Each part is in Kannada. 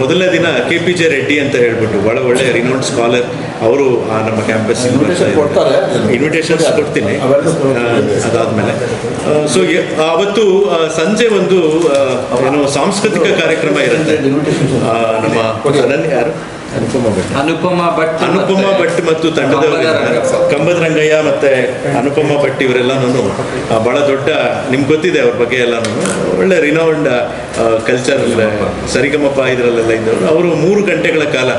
ಮೊದಲನೇ ದಿನ ಕೆ ಪಿ ಜೆ ರೆಡ್ಡಿ ಅಂತ ಹೇಳ್ಬಿಟ್ಟು ಬಹಳ ಒಳ್ಳೆ ರಿನೌಂಡ್ ಸ್ಕಾಲರ್ ಅವರು ನಮ್ಮ ಕ್ಯಾಂಪಸ್ ಇನ್ವಿಟೇಷನ್? ಇನ್ವಿಟೇಷನ್ಸ್ ಕೊಡ್ತೀನಿ. ಅದಾದ್ಮೇಲೆ. ಸೊ ಅವತ್ತು ಸಂಜೆ ಒಂದು ಏನು ಸಾಂಸ್ಕೃತಿಕ ಕಾರ್ಯಕ್ರಮ ಇರುತ್ತೆ. ನಮ್ಮ ಯಾರು? ಅನುಪಮ ಭಟ್. ಅನುಪಮ ಭಟ್ ಮತ್ತು ತಂಡದ ಕಂಬದ ರಂಗಯ್ಯ ಮತ್ತೆ ಅನುಪಮ ಭಟ್ ಇವರೆಲ್ಲನೂ ಬಹಳ ದೊಡ್ಡ ನಿಮ್ಗೆ ಗೊತ್ತಿದೆ ಅವ್ರ ಬಗ್ಗೆ ಎಲ್ಲನೂ ಒಳ್ಳೆ ರಿನೌಂಡ್ ಕಲ್ಚರ್ ಸರಿಗಮಪ ಇದರಲ್ಲೆಲ್ಲ ಇದ್ದವರು. ಅವರು ಮೂರು ಗಂಟೆಗಳ ಕಾಲ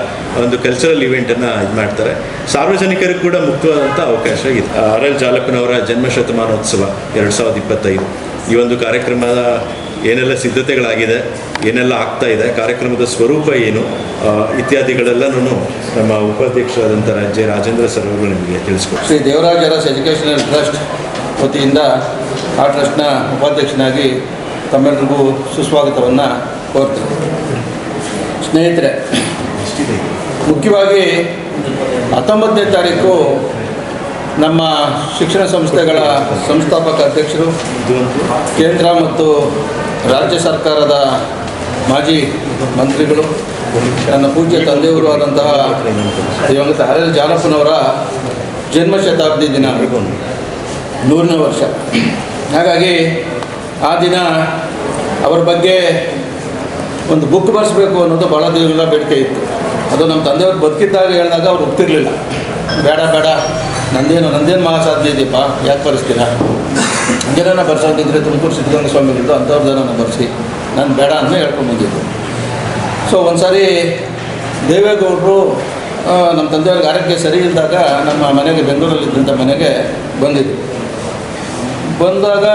ಒಂದು ಕಲ್ಚರಲ್ ಇವೆಂಟನ್ನು ಇದು ಮಾಡ್ತಾರೆ. ಸಾರ್ವಜನಿಕರಿಗೂ ಕೂಡ ಮುಕ್ತವಾದಂಥ ಅವಕಾಶ ಇದೆ. ಆರ್ ಎಲ್ ಜಾಲಪ್ಪನವರ ಜನ್ಮ ಶತಮಾನೋತ್ಸವ ಎರಡು ಸಾವಿರದ ಇಪ್ಪತ್ತೈದು. ಈ ಒಂದು ಕಾರ್ಯಕ್ರಮದ ಏನೆಲ್ಲ ಸಿದ್ಧತೆಗಳಾಗಿದೆ, ಏನೆಲ್ಲ ಆಗ್ತಾ ಇದೆ, ಕಾರ್ಯಕ್ರಮದ ಸ್ವರೂಪ ಏನು ಇತ್ಯಾದಿಗಳೆಲ್ಲನೂ ನಮ್ಮ ಉಪಾಧ್ಯಕ್ಷರಾದಂಥ ರಾಜ್ಯ ರಾಜೇಂದ್ರ ಸರ್ ಅವರು ನಿಮಗೆ ತಿಳಿಸ್ಕೊಡ್ತಾರೆ. ಶ್ರೀ ದೇವರಾಜ ಅರಸ್ ಎಜುಕೇಷನಲ್ ಟ್ರಸ್ಟ್ ವತಿಯಿಂದ ಆ ಟ್ರಸ್ಟ್ನ ಉಪಾಧ್ಯಕ್ಷನಾಗಿ ತಮ್ಮೆಲ್ಲರಿಗೂ ಸುಸ್ವಾಗತವನ್ನು ಕೋರ್ತೀನಿ. ಸ್ನೇಹಿತರೆ, ಮುಖ್ಯವಾಗಿ ಹತ್ತೊಂಬತ್ತನೇ ತಾರೀಕು ನಮ್ಮ ಶಿಕ್ಷಣ ಸಂಸ್ಥೆಗಳ ಸಂಸ್ಥಾಪಕ ಅಧ್ಯಕ್ಷರು, ಕೇಂದ್ರ ಮತ್ತು ರಾಜ್ಯ ಸರ್ಕಾರದ ಮಾಜಿ ಮಂತ್ರಿಗಳು, ನನ್ನ ಪೂಜ್ಯ ತಂದೆಯವರು ಆದಂತಹ ದಿವಂಗತ ಆರ್ ಎಲ್ ಜಾಲಪ್ಪನವರ ಜನ್ಮ ಶತಾಬ್ದಿ ದಿನ, ನೂರನೇ ವರ್ಷ. ಹಾಗಾಗಿ ಆ ದಿನ ಅವರ ಬಗ್ಗೆ ಒಂದು ಬುಕ್ ಬರೆಸ್ಬೇಕು ಅನ್ನೋದು ಭಾಳ ದಿನಗಳ ಬೇಡಿಕೆ ಇತ್ತು. ಅದು ನಮ್ಮ ತಂದೆಯವ್ರು ಬದುಕಿದ್ದಾಗ ಹೇಳಿದಾಗ ಅವ್ರು ಒಪ್ತಿರ್ಲಿಲ್ಲ. ಬೇಡ ಬೇಡ ನಂದೇನು ನಂದೇನು ಮಹಾಸಾಧ್ಯ ಇದೆಯಪ್ಪ? ಯಾಕೆ ಬರೆಸ್ತೀರಾ? ಹಂಗೇನ ಬರ್ಸೋದಿದ್ರೆ ತುಮಕೂರು ಸಿದ್ಧಗಂಗಾ ಅಂಥವ್ರ ಜನ ಬರೆಸಿ. ನಾನು ಬೇಡ ಅಂತ ಹೇಳ್ಕೊಂಬಂದಿದ್ದು ಸೊ ಒಂದು ಸಾರಿ ದೇವೇಗೌಡರು ನಮ್ಮ ತಂದೆಯವ್ರಿಗೆ ಆರೋಗ್ಯ ಸರಿ ಇದ್ದಾಗ ನಮ್ಮ ಮನೆಗೆ ಬೆಂಗಳೂರಲ್ಲಿದ್ದಂಥ ಮನೆಗೆ ಬಂದಿದ್ದು ಬಂದಾಗ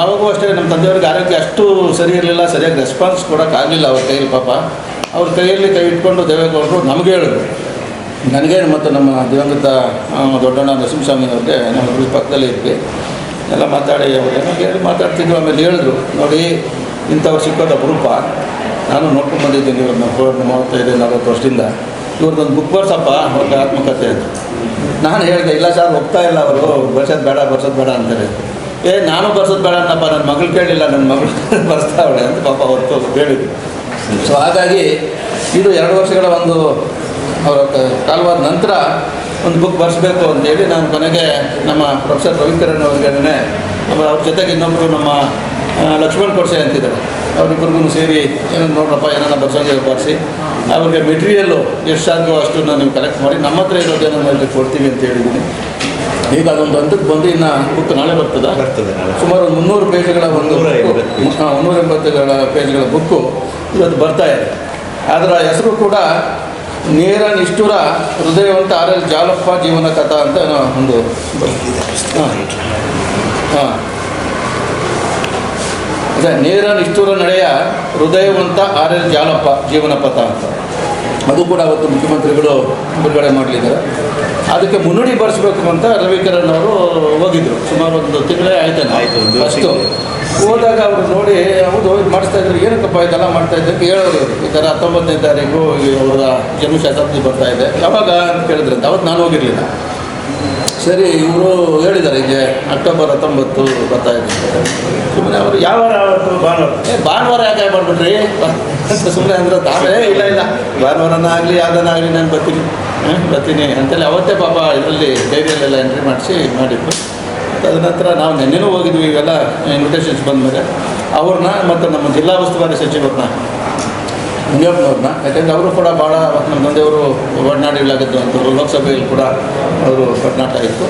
ಆವಾಗೂ ಅಷ್ಟೇ ನಮ್ಮ ತಂದೆಯವ್ರಿಗೆ ಆರೋಗ್ಯ ಅಷ್ಟು ಸರಿ ಇರಲಿಲ್ಲ, ಸರಿಯಾಗಿ ರೆಸ್ಪಾನ್ಸ್ ಕೊಡೋಕ್ಕಾಗಲಿಲ್ಲ ಅವ್ರ ಕೈಯಲ್ಲಿ ಪಾಪ. ಅವ್ರ ಕೈಯಲ್ಲಿ ಕೈ ಇಟ್ಕೊಂಡು ದೇವೇಗೌಡರು ನಮಗೆ ಹೇಳಿದ್ರು. ನನಗೆ ಮತ್ತು ನಮ್ಮ ದಿವಂಗತ ದೊಡ್ಡಣ್ಣ ನರಸಿಂಹಸ್ವಾಮಿ ಅವ್ರಿಗೆ ನಮ್ಮ ಇಬ್ರು ಪಕ್ಕದಲ್ಲೇ ಇದ್ವಿ. ಎಲ್ಲ ಮಾತಾಡಿ ಕೇಳಿ ಮಾತಾಡ್ತಿದ್ರು, ಆಮೇಲೆ ಹೇಳಿದ್ರು. ನೋಡಿ, ಇಂಥವ್ರು ಸಿಕ್ಕೋದು ಅಪರೂಪ. ನಾನು ನೋಡ್ಕೊಂಡು ಬಂದಿದ್ದೀನಿ ಇವ್ರನ್ನ ಮೂವತ್ತು ಮೂವತ್ತೈದು ನಲ್ವತ್ತು ವರ್ಷದಿಂದ. ಇವ್ರದ್ದೊಂದು ಬುಕ್ ಬರ್ಸಪ್ಪ ಅವ್ರಿಗೆ ಆತ್ಮಕಥೆ ಅಂತ ನಾನು ಹೇಳಿದೆ, ಇಲ್ಲ ಸರ್, ಹೋಗ್ತಾ ಇಲ್ಲ ಅವರು, ಬರ್ಸೋದು ಬೇಡ ಬರ್ಸೋದು ಬೇಡ ಅಂತಾರೆ. ಏ, ನಾನು ಬರ್ಸೋದು ಬೇಡ ಅಂತಪ್ಪ ನನ್ನ ಮಗಳು ಕೇಳಿಲ್ಲ ನನ್ನ ಮಗಳು ಬರ್ಸ್ತಾವಳೆ ಅಂತ ಪಾಪ ಹೊತ್ತು ಹೇಳಿದ್ರು ಸೊ ಹಾಗಾಗಿ, ಇದು ಎರಡು ವರ್ಷಗಳ ಒಂದು ಅವರ ಕಾಲವಾದ ನಂತರ ಒಂದು ಬುಕ್ ಬರೆಸ್ಬೇಕು ಅಂತೇಳಿ ನಾನು ಕೊನೆಗೆ ನಮ್ಮ ಪ್ರೊಫೆಸರ್ ರವಿಕಿರಣ್ ಅವ್ರಿಗೆ ಆಮೇಲೆ ಅವ್ರ ಜೊತೆಗೆ ಇನ್ನೊಬ್ಬರು ನಮ್ಮ ಲಕ್ಷ್ಮಣ್ ಕೊಡ್ಸೆ ಅಂತಿದ್ದಾರೆ. ಅವ್ರಿಬ್ಬರಿಗೂ ಸೇರಿ ಏನೋ ನೋಡ್ರಪ್ಪ ಏನನ್ನ ಬರ್ಸೋಂಗೆ ಬರ್ಸಿ. ಅವ್ರಿಗೆ ಮೆಟೀರಿಯಲ್ಲು ಎಷ್ಟು ಸಾಧ್ಯವೋ ಅಷ್ಟು ನೀವು ಕಲೆಕ್ಟ್ ಮಾಡಿ. ನಮ್ಮ ಹತ್ರ ಇರೋದೇನೋ ಮೇಲೆ ಕೊಡ್ತೀವಿ ಅಂತ ಹೇಳಿದ್ದೀನಿ. ಈಗ ಅದೊಂದು ಹಂತಕ್ಕೆ ಬಂದು ಇನ್ನು ಬುಕ್ ನಾಳೆ ಬರ್ತದ. ಸುಮಾರು ಒಂದು ಮುನ್ನೂರು ಪೇಜ್ಗಳ ಒಂದು. ಹಾಂ ಮುನ್ನೂರ ಎಂಬತ್ತುಗಳ ಪೇಜ್ಗಳ ಬುಕ್ಕು ಇವತ್ತು ಬರ್ತಾ ಇದೆ. ಅದರ ಹೆಸರು ಕೂಡ ನೇರ ನಿಷ್ಠುರ ಹೃದಯವಂತ ಆರ್ ಎಲ್ ಜಾಲಪ್ಪ ಜೀವನ ಕಥಾ ಅಂತ ಒಂದು ಹಾಂ ಹಾಂ. ಅದೇ ನೇರ ನಿಷ್ಠುರ ನಡೆಯ ಹೃದಯವಂತ ಆರ್ ಎಲ್ ಜಾಲಪ್ಪ ಜೀವನ ಪಥ ಅಂತ. ಅದು ಕೂಡ ಅವತ್ತು ಮುಖ್ಯಮಂತ್ರಿಗಳು ಬಿಡುಗಡೆ ಮಾಡಲಿದ್ದಾರೆ. ಅದಕ್ಕೆ ಮುನ್ನುಡಿ ಬರೆಸ್ಬೇಕು ಅಂತ ರವಿಕಿರಣ್ ಅವರು ಹೋಗಿದ್ರು. ಸುಮಾರು ಒಂದು ತಿಂಗಳೇ ಆಯ್ತಾನೆ ಆಯಿತು ಒಂದು ಅಷ್ಟು. ಹೋದಾಗ ಅವ್ರು ನೋಡಿ ಹೌದು ಇದು ಮಾಡಿಸ್ತಾ ಇದ್ರು. ಏನಕ್ಕಪ್ಪ ಇದೆಲ್ಲ ಮಾಡ್ತಾ ಇದ್ದೆ ಇವ್ರು. ಈ ಥರ ಹತ್ತೊಂಬತ್ತನೇ ತಾರೀಕು ಅವರ ಜನ್ಮ ಶತಾಬ್ದಿ ಬರ್ತಾ ಇದೆ. ಯಾವಾಗ ಅಂತ ಕೇಳಿದ್ರಂತೆ. ಅವತ್ತು ನಾನು ಹೋಗಿರಲಿಲ್ಲ. ಸರಿ ಇವರು ಹೇಳಿದ್ದಾರೆ ಹೀಗೆ ಅಕ್ಟೋಬರ್ ಹತ್ತೊಂಬತ್ತು ಬರ್ತಾ ಇದೆ ಸುಮ್ಮನೆ ಅವರು ಯಾವ ಭಾನುವಾರ. ಏ ಭಾನುವಾರ ಯಾಕೆ ಮಾಡ್ಬಿಟ್ರಿ ಸುಮ್ಮನೆ ಅಂದ್ರೆ ತಾವೇ ಇಲ್ಲ ಇಲ್ಲ. ಭಾನುವಾರನ ಆಗಲಿ ಯಾವುದನ್ನ ಆಗಲಿ ನಾನು ಬರ್ತೀನಿ. ಬರ್ತೀನಿ ಅಂತೇಳಿ ಅವತ್ತೇ ಪಾಪ ಇದರಲ್ಲಿ ಡೈರಿಯಲ್ಲೆಲ್ಲ ಎಂಟ್ರಿ ಮಾಡಿಸಿ ಮಾಡಿದ್ರು. ತದನಂತರ ನಾವು ನಿನ್ನೆನೂ ಹೋಗಿದ್ವಿ ಇವೆಲ್ಲ ಇನ್ವಿಟೇಷನ್ಸ್ ಬಂದಮೇಲೆ. ಅವ್ರನ್ನ ಮತ್ತು ನಮ್ಮ ಜಿಲ್ಲಾ ಉಸ್ತುವಾರಿ ಸಚಿವರನ್ನ, ಮುನಿಯಪ್ಪನವ್ರನ್ನ. ಯಾಕಂದರೆ ಅವರು ಕೂಡ ಭಾಳ ನಮ್ಮ ತಂದೆಯವರು ಒಡನಾಡಿಗಳಾಗಿದ್ದು ಅಂತ ಲೋಕಸಭೆಯಲ್ಲಿ ಕೂಡ ಅವರು ಒಡನಾಟ ಇತ್ತು.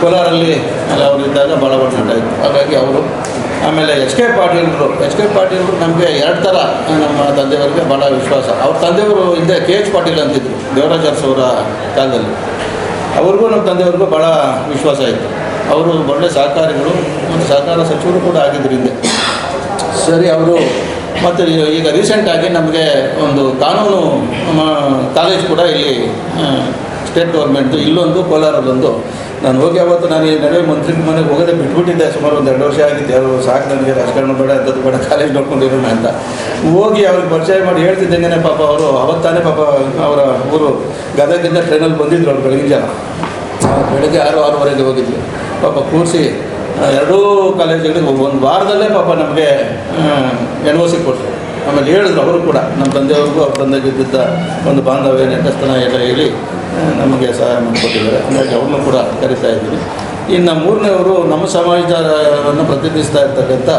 ಕೋಲಾರಲ್ಲಿ ಎಲ್ಲ ಅವರು ಇದ್ದಾಗ ಭಾಳ ಒಡನಾಟ ಇತ್ತು. ಹಾಗಾಗಿ ಅವರು ಆಮೇಲೆ ಎಚ್ ಕೆ ಪಾಟೀಲ್ರು, ಎಚ್ ಕೆ ಪಾಟೀಲ್ರು ನಮಗೆ ಎರಡು ಥರ ನಮ್ಮ ತಂದೆಯವರಿಗೆ ಭಾಳ ವಿಶ್ವಾಸ. ಅವ್ರ ತಂದೆಯವರು ಹಿಂದೆ ಕೆ ಎಚ್ ಪಾಟೀಲ್ ಅಂತಿದ್ರು, ದೇವರಾಜ್ ಅರಸ್ ಕಾಲದಲ್ಲಿ. ಅವ್ರಿಗೂ ನಮ್ಮ ತಂದೆಯವ್ರಿಗೂ ಭಾಳ ವಿಶ್ವಾಸ ಇತ್ತು. ಅವರು ಒಳ್ಳೆ ಸಹಕಾರಿಗಳು ಮತ್ತು ಸಹಕಾರ ಸಚಿವರು ಕೂಡ ಆಗಿದ್ದರಿಂದ ಸರಿ, ಅವರು ಮತ್ತು ಈಗ ರೀಸೆಂಟಾಗಿ ನಮಗೆ ಒಂದು ಕಾನೂನು ಕಾಲೇಜ್ ಕೂಡ ಇಲ್ಲಿ ಸ್ಟೇಟ್ ಗೌರ್ಮೆಂಟು ಇಲ್ಲೊಂದು ಕೋಲಾರದೊಂದು. ನಾನು ಹೋಗಿ ಅವತ್ತು ನಾನು ಈ ನಡುವೆ ಮಂತ್ರಿ ಮನೆಗೆ ಹೋಗೋದೇ ಬಿಟ್ಬಿಟ್ಟಿದ್ದೆ ಸುಮಾರು ಒಂದು ಎರಡು ವರ್ಷ ಆಗಿದ್ದೆ ಅವರು ಸಾಕು ನನಗೆ, ರಾಜಕಾರಣ ಬೇಡ, ಅಂಥದ್ದು ಬೇಡ ಕಾಲೇಜ್ ನೋಡ್ಕೊಂಡಿರೋಣ ಅಂತ. ಹೋಗಿ ಅವ್ರಿಗೆ ಪರಿಚಯ ಮಾಡಿ ಹೇಳ್ತಿದ್ದಂಗೆ ಪಾಪ ಅವರು, ಅವತ್ತಾನೇ ಪಾಪ ಅವರ ಊರು ಗದಗಿಂದ ಟ್ರೈನಲ್ಲಿ ಬಂದಿದ್ರು ಅವ್ರು ಬೆಳಗಿನ ಜನ ಬೆಳಗ್ಗೆ ಆರು, ಆರೂವರೆಗೆ ಹೋಗಿದ್ವಿ. ಪಾಪ ಕೂರಿಸಿ ಎರಡೂ ಕಾಲೇಜುಗಳಿಗೆ ಒಂದು ವಾರದಲ್ಲೇ ಪಾಪ ನಮಗೆ ಎನ್ ಓ ಸಿ ಕೊಟ್ಟರು ಆಮೇಲೆ ಹೇಳಿದ್ರು ಅವರು ಕೂಡ ನಮ್ಮ ತಂದೆಯವ್ರಿಗೂ, ಅವ್ರ ತಂದೆಗೆ ಇದ್ದಿದ್ದ ಒಂದು ಬಾಂಧವ್ಯ ನೆಟ್ಟಸ್ತನ ಎಲ್ಲ ಹೇಳಿ ನಮಗೆ ಸಹಾಯ ಮಾಡಿಕೊಟ್ಟಿದ್ದಾರೆ. ಹಾಗಾಗಿ ಅವ್ರನ್ನೂ ಕೂಡ ಕರಿತಾ ಇದ್ದೀವಿ ಇನ್ನು ಮೂರನೇವರು ನಮ್ಮ ಸಮಾಜವನ್ನು ಪ್ರತಿನಿಧಿಸ್ತಾ ಇರ್ತಕ್ಕಂಥ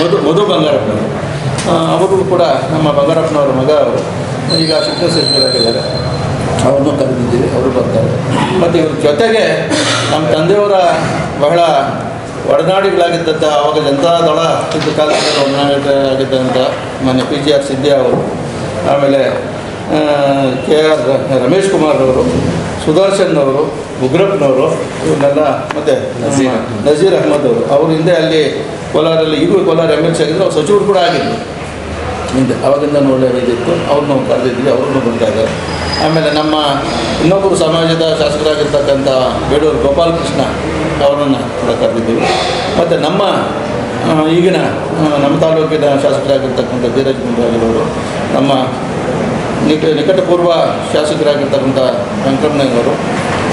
ಮಧು ಮಧು ಬಂಗಾರಪ್ಪನವರು. ಅವರು ಕೂಡ ನಮ್ಮ ಬಂಗಾರಪ್ಪನವರ ಮಗ ಈಗ ಶಿಕ್ಷಣ ಸಚಿವರಾಗಿದ್ದಾರೆ. ಅವ್ರನ್ನೂ ಕರೆದಿದ್ದೀವಿ ಅವರು ಬರ್ತಾರೆ. ಮತ್ತು ಇವ್ರ ಜೊತೆಗೆ ನಮ್ಮ ತಂದೆಯವರ ಬಹಳ ಒಡನಾಡಿಗಳಾಗಿದ್ದಂಥ ಆವಾಗ ಜನತಾದಳ ಇದ್ದ ಕಾಲದಲ್ಲಿ ಒಡನಾಡಿಗಳಾಗಿದ್ದಂಥ ಮನೆ ಪಿ ಜಿ ಆರ್ ಸಿದ್ದಿ ಅವರು, ಆಮೇಲೆ ಕೆ ಆರ್ ರಮೇಶ್ ಕುಮಾರ್ ಅವರು, ಸುದರ್ಶನ್ ಅವರು, ಉಗ್ರಪ್ಪನವರು, ಇವನ್ನೆಲ್ಲ ಮತ್ತು ನಜೀರ್. ಅಹ್ಮದ್ ಅವರು. ಅವ್ರ ಹಿಂದೆ ಅಲ್ಲಿ ಕೋಲಾರಲ್ಲಿ, ಈಗಲೂ ಕೋಲಾರ ಎಂ ಎಲ್ ಸಿ ಆಗಿದ್ರು ಅವ್ರು ಸಚಿವರು ಕೂಡ ಆಗಿದ್ರು. ಹಿಂದೆ ಅವಾಗಿಂದ ಒಳ್ಳೆಯ ಇದಿತ್ತು ಅವ್ರನ್ನೂ ಕರೆದಿದ್ವಿ ಅವ್ರನ್ನೂ ಬರ್ತಾ ಇದ್ದಾರೆ ಆಮೇಲೆ ನಮ್ಮ ಇನ್ನೊಬ್ಬರು ಸಮಾಜದ ಶಾಸಕರಾಗಿರ್ತಕ್ಕಂಥ ಬೇಡೂರು ಗೋಪಾಲಕೃಷ್ಣ ಅವರನ್ನು ಕೂಡ ಕರೆದಿದ್ದೀವಿ. ಮತ್ತು ನಮ್ಮ ಈಗಿನ ನಮ್ಮ ತಾಲೂಕಿನ ಶಾಸಕರಾಗಿರ್ತಕ್ಕಂಥ ಧೀರಜ್ ಗುಂಡಾಗಿರೋರು ನಮ್ಮ ನಿಕ ನಿಕಟಪೂರ್ವ ಶಾಸಕರಾಗಿರ್ತಕ್ಕಂಥ ವೆಂಕಟಣ್ಣನವರು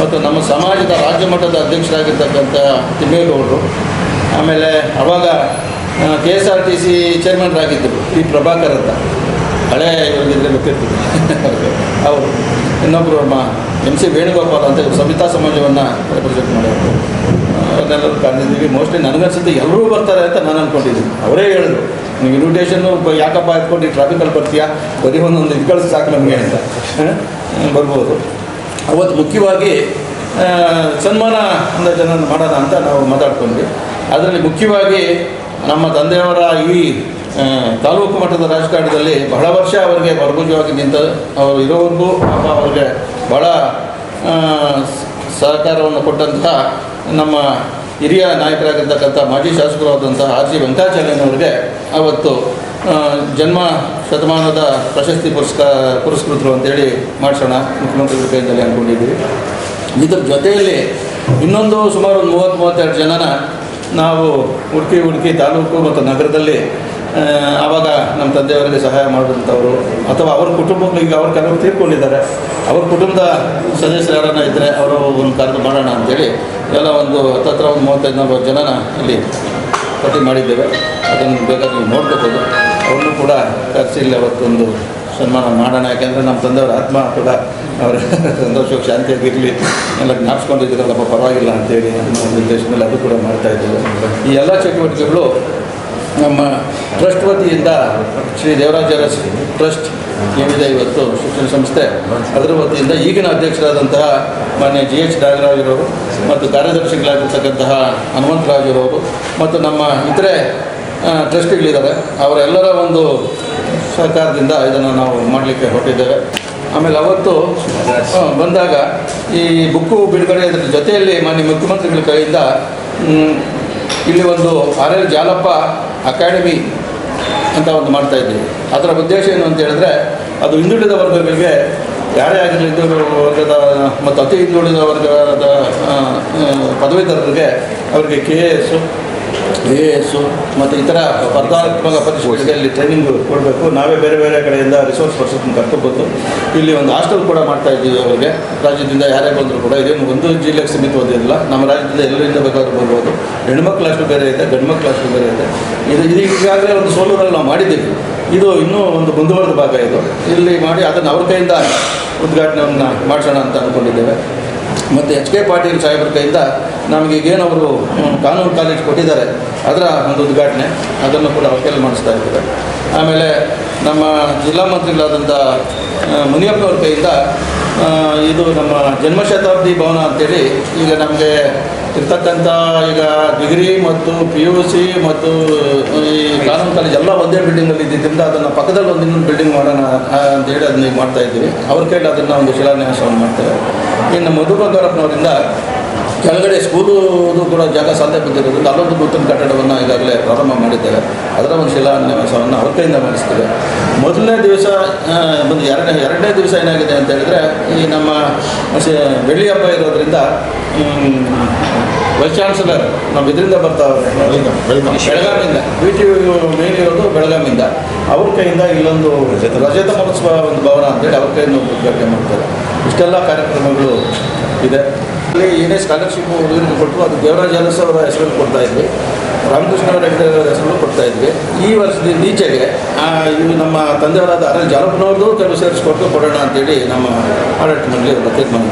ಮತ್ತು ನಮ್ಮ ಸಮಾಜದ ರಾಜ್ಯ ಮಟ್ಟದ ಅಧ್ಯಕ್ಷರಾಗಿರ್ತಕ್ಕಂಥ ತಿಮ್ಮೇಗೌಡರು. ಆಮೇಲೆ ಅವಾಗ K S R T C ಚೇರ್ಮನ್ರಾಗಿದ್ದರು P Prabhakar ಅಂತ. ಹಳೆ ಇವ್ರಿಗಿದ್ರೆ ಗೊತ್ತಿರ್ತದೆ ಅವರು ಇನ್ನೊಬ್ಬರು ನಮ್ಮ ಎಂ ಸಿ ವೇಣುಗೋಪಾಲ್ ಅಂತ ಸಮಿತಾ ಸಮಾಜವನ್ನು ರೆಪ್ರೆಸೆಂಟ್ ಮಾಡೋರು ಅವ್ರನ್ನೆಲ್ಲರೂ ಕರೆದಿದ್ದೀವಿ. ಮೋಸ್ಟ್ಲಿ ನನಗನ್ಸುತ್ತೆ ಎಲ್ಲರೂ ಬರ್ತಾರೆ ಅಂತ ನಾನು ಅಂದ್ಕೊಂಡಿದ್ದೀನಿ ಅವರೇ ಹೇಳಿದ್ರು ನೀವು ಇನ್ವಿಟೇಷನ್ನು ಯಾಕಪ್ಪ ಎತ್ಕೊಂಡು ಟ್ರಾಫಿಕಲ್ಲಿ ಬರ್ತೀಯಾ? ಬರೀ ಒಂದೊಂದು ಇದು ಕಳಿಸಿ ಸಾಕು ನಮಗೆ ಅಂತ? ಬರ್ಬೋದು. ಅವತ್ತು ಮುಖ್ಯವಾಗಿ ಸನ್ಮಾನ ಅಂದ ಜನ ಮಾಡೋಣ ಅಂತ ನಾವು ಮಾತಾಡ್ಕೊಂಡ್ವಿ. ಅದರಲ್ಲಿ ಮುಖ್ಯವಾಗಿ ನಮ್ಮ ತಂದೆಯವರ ಈ ತಾಲೂಕು ಮಟ್ಟದ ರಾಜಕಾರಣದಲ್ಲಿ ಬಹಳ ವರ್ಷ ಅವರಿಗೆ ಮರಭುಜವಾಗಿ ನಿಂತ ಅವರು ಇರೋವರೆಗೂ ಪಾಪ ಅವರಿಗೆ ಬಹಳ ಸಹಕಾರವನ್ನು ಕೊಟ್ಟಂತಹ ನಮ್ಮ ಹಿರಿಯ ನಾಯಕರಾಗಿರ್ತಕ್ಕಂಥ ಮಾಜಿ ಶಾಸಕರಾದಂತಹ ಆರ್ ಜಿ ವೆಂಕಟಾಚಾರ್ಯನವರಿಗೆ ಅವತ್ತು ಜನ್ಮ ಶತಮಾನದ ಪ್ರಶಸ್ತಿ ಪುರಸ್ಕಾರ ಪುರಸ್ಕೃತರು ಅಂತೇಳಿ ಮಾಡಿಸೋಣ. ಮುಖ್ಯಮಂತ್ರಿಗಳ ಕೈಯಿಂದಲೇ ಅಂದ್ಕೊಂಡಿದ್ದೀವಿ. ಇದ್ರ ಜೊತೆಯಲ್ಲಿ ಇನ್ನೊಂದು ಸುಮಾರು ಒಂದು ಮೂವತ್ತು ಮೂವತ್ತೆರಡು ಜನನ ನಾವು ಉಡುಪಿ ಉಡುಪಿ ತಾಲೂಕು ಮತ್ತು ನಗರದಲ್ಲಿ ಆವಾಗ ನಮ್ಮ ತಂದೆಯವರಿಗೆ ಸಹಾಯ ಮಾಡಿದಂಥವರು ಅಥವಾ ಅವ್ರ ಕುಟುಂಬಗಳು ಈಗ ಅವ್ರ ಕೆಲವರು ತೀರ್ಕೊಂಡಿದ್ದಾರೆ ಅವ್ರ ಕುಟುಂಬದ ಸದಸ್ಯರು ಯಾರನ್ನ ಇದ್ದರೆ ಅವರು ಒಂದು ಕರೆದು ಮಾಡೋಣ ಅಂತೇಳಿ ಎಲ್ಲ ಒಂದು ಹತ್ತತ್ರ ಒಂದು ಮೂವತ್ತೈದು ನಲ್ವತ್ತು ಜನನ ಇಲ್ಲಿ ಪಟ್ಟಿ ಮಾಡಿದ್ದೇವೆ. ಅದನ್ನು ಬೇಕಾದ್ರೆ ನೋಡ್ಕೋಬೋದು. ಅವ್ರನ್ನೂ ಕೂಡ ಕರೆಸಿ ಇಲ್ಲಿ ಅವತ್ತೊಂದು ಸನ್ಮಾನ ಮಾಡೋಣ, ಯಾಕೆಂದರೆ ನಮ್ಮ ತಂದೆಯವರ ಆತ್ಮ ಕೂಡ ಅವರ ಸಂತೋಷವಾಗಿ ಶಾಂತಿಯಾಗಿರಲಿ ಎಲ್ಲ ಜ್ಞಾಪಿಸ್ಕೊಂಡಿದ್ದೀರಲ್ಲಪ್ಪ ಪರವಾಗಿಲ್ಲ ಅಂತೇಳಿ ನಮ್ಮ ಒಂದು ಉದ್ದೇಶದಲ್ಲಿ ಅದು ಕೂಡ ಮಾಡ್ತಾ ಇದ್ದೇವೆ. ಈ ಎಲ್ಲ ಚಟುವಟಿಕೆಗಳು ನಮ್ಮ ಟ್ರಸ್ಟ್ ವತಿಯಿಂದ ಶ್ರೀ ದೇವರಾಜರ ಟ್ರಸ್ಟ್ ಏನಿದೆ ಇವತ್ತು ಶಿಕ್ಷಣ ಸಂಸ್ಥೆ, ಅದರ ವತಿಯಿಂದ ಈಗಿನ ಅಧ್ಯಕ್ಷರಾದಂತಹ ಮಾನ್ಯ ಜಿ ಎಚ್ ನಾಗರಾಜರವರು ಮತ್ತು ಕಾರ್ಯದರ್ಶಿಗಳಾಗಿರ್ತಕ್ಕಂತಹ ಹನುಮಂತರಾಜರವರು ಮತ್ತು ನಮ್ಮ ಇತರೆ ಟ್ರಸ್ಟಿಗಳಿದ್ದಾರೆ. ಅವರೆಲ್ಲರ ಒಂದು ಸಹಕಾರದಿಂದ ಇದನ್ನು ನಾವು ಮಾಡಲಿಕ್ಕೆ ಹೊರಟಿದ್ದೇವೆ. ಆಮೇಲೆ ಅವತ್ತು ಬಂದಾಗ ಈ ಬುಕ್ಕು ಬಿಡುಗಡೆ ಅದರ ಜೊತೆಯಲ್ಲಿ ಮಾನ್ಯ ಮುಖ್ಯಮಂತ್ರಿಗಳ ಕೈಯಿಂದ ಇಲ್ಲಿ ಒಂದು ಆರ್ ಎಲ್ ಜಾಲಪ್ಪ ಅಕಾಡೆಮಿ ಅಂತ ಒಂದು ಮಾಡ್ತಾ ಇದ್ದೀವಿ ಅದರ ಉದ್ದೇಶ ಏನು ಅಂತ ಹೇಳಿದ್ರೆ ಅದು ಹಿಂದುಳಿದ ವರ್ಗಗಳಿಗೆ ಯಾರೇ ಆಗಿರಲಿ ಹಿಂದುಳಿದ ವರ್ಗದ ಮತ್ತು ಅತಿ ಹಿಂದುಳಿದ ವರ್ಗದ ಪದವೀಧರರಿಗೆ ಅವರಿಗೆ ಕೆ ಎ ಎಸ್ಸು ಎಸ್ಸು ಮತ್ತು ಇತರ ಸ್ಪರ್ಧಾತ್ಮಕ ಪರಿಸ್ಥಿತಿಯಲ್ಲಿ ಟ್ರೈನಿಂಗ್ ಕೊಡಬೇಕು. ನಾವೇ ಬೇರೆ ಬೇರೆ ಕಡೆಯಿಂದ ರಿಸೋರ್ಸ್ ಪರ್ಸನ್ ಕರ್ಕೋಬೋದು ಇಲ್ಲಿ ಒಂದು ಹಾಸ್ಟೆಲ್ ಕೂಡ ಮಾಡ್ತಾ ಇದ್ದೀವಿ ಅವರಿಗೆ. ರಾಜ್ಯದಿಂದ ಯಾರೇ ಬಂದರೂ ಕೂಡ ಇದೇನು ಒಂದು ಜಿಲ್ಲೆಗೆ ಸೀಮಿತವಾದಿಲ್ಲ ನಮ್ಮ ರಾಜ್ಯದಿಂದ ಎಲ್ಲರಿಂದ ಬೇಕಾದ್ರೂ ಬರ್ಬೋದು. ಹೆಣ್ಮಕ್ಳು ಅಷ್ಟು ಬೇರೆ ಇದೆ, ಗಂಡ್ಮಕ್ಳು ಮಕ್ಳ ಅಷ್ಟು ಬೇರೆ ಇದೆ. ಇದು ಇದು ಈಗಾಗಲೇ ಒಂದು ಸೋಲೂರಲ್ಲಿ ನಾವು ಮಾಡಿದ್ದೀವಿ. ಇದು ಇನ್ನೂ ಒಂದು ಮುಂದುವರೆದ ಭಾಗ ಇದು. ಇಲ್ಲಿ ಮಾಡಿ ಅದನ್ನು ಅವ್ರ ಕೈಯಿಂದ ಉದ್ಘಾಟನೆಯನ್ನು ಮಾಡಿಸೋಣ ಅಂತ ಅಂದ್ಕೊಂಡಿದ್ದೇವೆ ಮತ್ತು ಎಚ್ ಕೆ ಪಾಟೀಲ್ ಸಾಹೇಬ್ರ ಕೈಯಿಂದ ನಮಗೆ ಈಗೇನು ಅವರು ಕಾನೂನು ಕಾಲೇಜ್ ಕೊಟ್ಟಿದ್ದಾರೆ ಅದರ ಒಂದು ಉದ್ಘಾಟನೆ ಅದನ್ನು ಕೂಡ ಅವ್ರ ಕೈಯಲ್ಲಿ ಮಾಡಿಸ್ತಾ ಇದ್ದಾರೆ. ಆಮೇಲೆ ನಮ್ಮ ಜಿಲ್ಲಾ ಮಂತ್ರಿಗಳಾದಂಥ ಮುನಿಯಪ್ಪ ಮುನಿಯಪ್ಪನವ್ರ ಕೈಯಿಂದ ಇದು ನಮ್ಮ ಜನ್ಮಶತಾಬ್ದಿ ಭವನ ಅಂತೇಳಿ ಈಗ ನಮಗೆ ಇರ್ತಕ್ಕಂಥ ಈಗ ಡಿಗ್ರಿ ಮತ್ತು ಪಿ ಯು ಸಿ ಮತ್ತು ಈ ಕಾನೂನು ಕಾಲೇಜ್ ಎಲ್ಲ ಒಂದೇ ಬಿಲ್ಡಿಂಗಲ್ಲಿ ಇದ್ದಿದ್ದರಿಂದ ಅದನ್ನು ಪಕ್ಕದಲ್ಲಿ ಒಂದು ಇನ್ನೊಂದು ಬಿಲ್ಡಿಂಗ್ ಮಾಡೋಣ ಅಂತೇಳಿ ಅದನ್ನ ಈಗ ಮಾಡ್ತಾ ಇದ್ದೀವಿ. ಅವ್ರ ಕೈಲಿ ಅದನ್ನು ಒಂದು ಶಿಲಾನ್ಯಾಸವನ್ನು ಮಾಡ್ತೇವೆ ಇನ್ನು ಮಧು ಬಂಗಾರಪ್ಪನವರಿಂದ ಕೆಳಗಡೆ ಸ್ಕೂಲು ಕೂಡ ಜಾಗ ಸಾಧ್ಯ ಬಂದಿರೋದ್ರಿಂದ ಅಲ್ಲೊಂದು ನೂತನ ಕಟ್ಟಡವನ್ನು ಈಗಾಗಲೇ ಪ್ರಾರಂಭ ಮಾಡಿದ್ದೇವೆ ಅದರ ಒಂದು ಶಿಲಾನ್ಯಾಸವನ್ನು ಅವ್ರ ಕೈಯಿಂದ ಮಾಡಿಸ್ತೇವೆ. ಮೊದಲನೇ ದಿವಸ ಬಂದು ಒಂದು ಎರಡನೇ ಎರಡನೇ ದಿವಸ ಏನಾಗಿದೆ ಅಂತ ಹೇಳಿದ್ರೆ ಈ ನಮ್ಮ ಬೆಳ್ಳಿ ಹಬ್ಬ ಇರೋದ್ರಿಂದ ವೈಸ್ ಚಾನ್ಸಲರ್ ನಮ್ಮ ಇದರಿಂದ ಬರ್ತಾವ್ರೆ. ಬೆಳಗಾವಿಯಿಂದ ಬಿ ಟಿ ಮೇನ್ ಬೆಳಗಾವಿಯಿಂದ. ಅವ್ರ ಕೈಯಿಂದ ಇಲ್ಲೊಂದು ರಜತ ಮಹೋತ್ಸವ ಒಂದು ಭವನ ಅಂತೇಳಿ ಅವ್ರ ಕೈಯಿಂದ ಒಂದು ಉದ್ಘಾಟನೆ ಮಾಡ್ತಾರೆ. ಇಷ್ಟೆಲ್ಲ ಕಾರ್ಯಕ್ರಮಗಳು ಇದೆ. ಅಲ್ಲಿ ಏನೇ ಸ್ಕಾಲರ್ಶಿಪ್ ಹುಡುಗರಿಗೆ ಕೊಟ್ಟರು ಅದು ದೇವರಾಜ ಅಲಸ್ ಅವರ ಹೆಸರಲ್ಲಿ ಕೊಡ್ತಾ ಇದ್ವಿ. ರಾಮಕೃಷ್ಣ ಅವರ ಹೆಸರು ಕೊಡ್ತಾ ಇದ್ವಿ. ಈ ವರ್ಷದ ಈಚೆಗೆ ಇವು ನಮ್ಮ ತಂದೆಯವರಾದ ಅರಲ್ ಜಾಲಪ್ಪನವ್ರದ್ದು ಕೆಲವು ಸೇರಿಸ್ಕೊಟ್ಟು ಕೊಡೋಣ ಅಂತೇಳಿ ನಮ್ಮ ಆಡಳಿತ ಮಂಡಳಿ ತೀರ್ಮಾನ.